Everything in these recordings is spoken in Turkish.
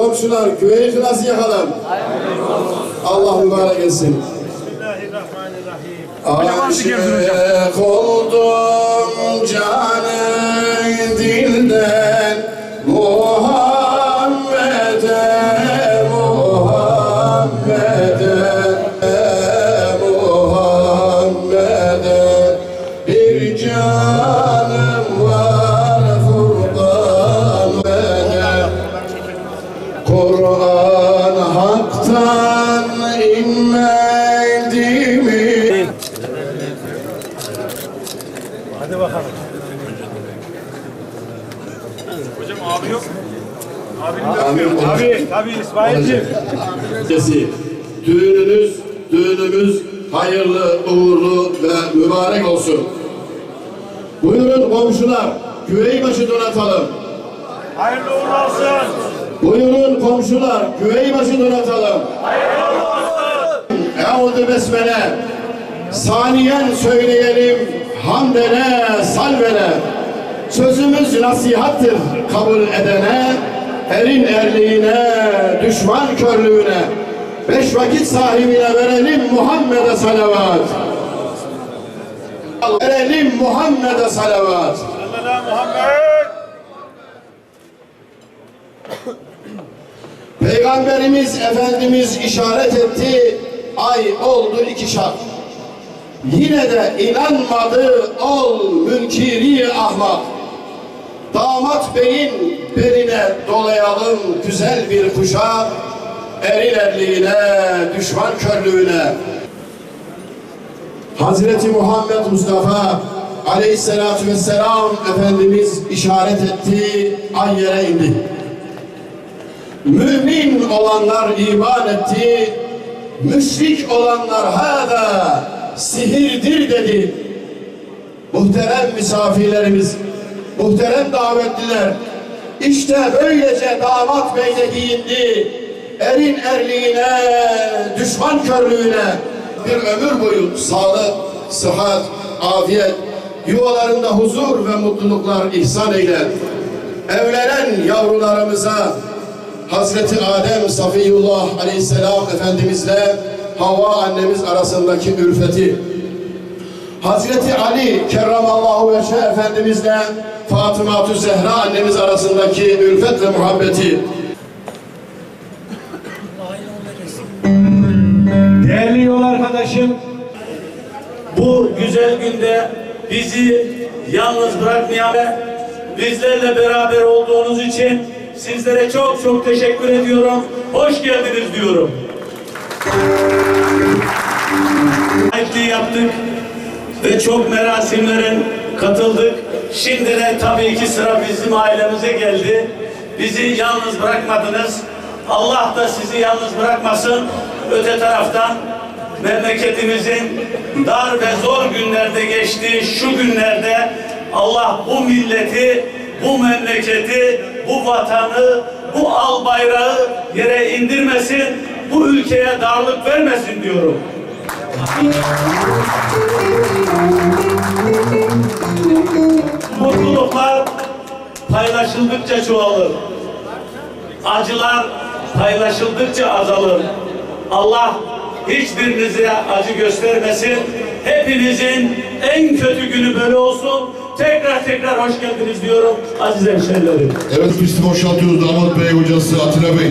komşular küveyi nasıl yakalım? Allah mübarek etsin. Aşık oldum canı dilden haktan inmedi mi? Hocam abi yok. Abi, yok. Tabii tabii İsmail'ciğim. Düğününüz, düğünümüz hayırlı, uğurlu ve mübarek olsun. Buyurun komşular, küveybaşı donatalım. Hayırlı uğurlu olsun. Buyurun komşular, küveybaşı donatalım. Besmele. Saniyen söyleyelim, hamdele, salvele. Sözümüz nasihattır kabul edene, erin erliğine, düşman körlüğüne. Beş vakit sahibine verelim Muhammed'e salavat. Verelim Muhammed'e salavat. Muhammed. Peygamberimiz Efendimiz işaret etti, ay oldu iki şak. Yine de inanmadı ol münkiri ahmak. Damat beyin beline dolayalım güzel bir kuşak. Eril erliğine, düşman körlüğüne. Hazreti Muhammed Mustafa aleyhissalatü vesselam Efendimiz işaret etti, ay yere indi. Mümin olanlar iman etti, müşrik olanlar hâdâ sihirdir dedi. Muhterem misafirlerimiz, muhterem davetliler, işte böylece damat beyde giyindi. Erin erliğine, düşman körlüğüne bir ömür boyu sağlık, sıhhat, afiyet, yuvalarında huzur ve mutluluklar ihsan eyle. Evlenen yavrularımıza Hazreti Adem Safiyullah Aleyhisselam Efendimizle Havva annemiz arasındaki ülfeti Hazreti Ali Kerramallahu Veşe Efendimizle Fatıma Zehra annemiz arasındaki ülfet ve muhabbeti. Değerli yol arkadaşım, bu güzel günde bizi yalnız bırakmayan ve bizlerle beraber olduğunuz için sizlere çok çok teşekkür ediyorum. Hoş geldiniz diyorum. Sahipliği yaptık ve çok merasimlerin katıldık. Şimdi de tabii ki sıra bizim ailemize geldi. Bizi yalnız bırakmadınız. Allah da sizi yalnız bırakmasın. Öte taraftan memleketimizin dar ve zor günlerde geçtiği şu günlerde Allah bu milleti, bu memleketi, bu vatanı, bu al bayrağı yere indirmesin, bu ülkeye darlık vermesin diyorum. Mutluluklar paylaşıldıkça çoğalır. Acılar paylaşıldıkça azalır. Allah hiçbirinize acı göstermesin. Hepinizin en kötü günü böyle olsun. Tekrar tekrar hoş geldiniz diyorum aziz hemşehrilerim. Evet pisti boşaltıyoruz damat bey hocası Atilla Bey.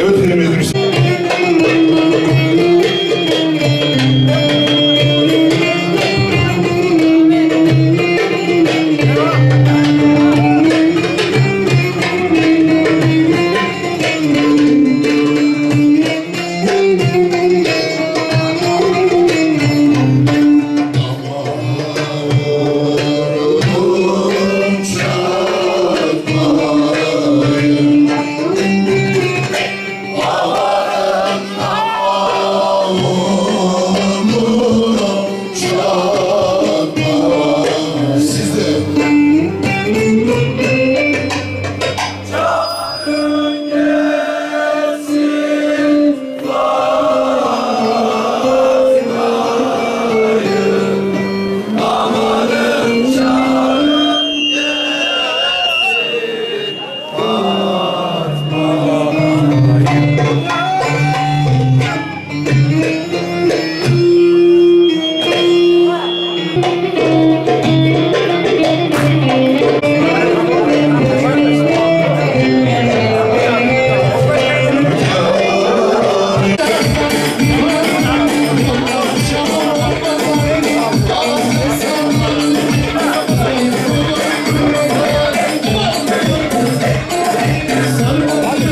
Evet kıymetli misafir.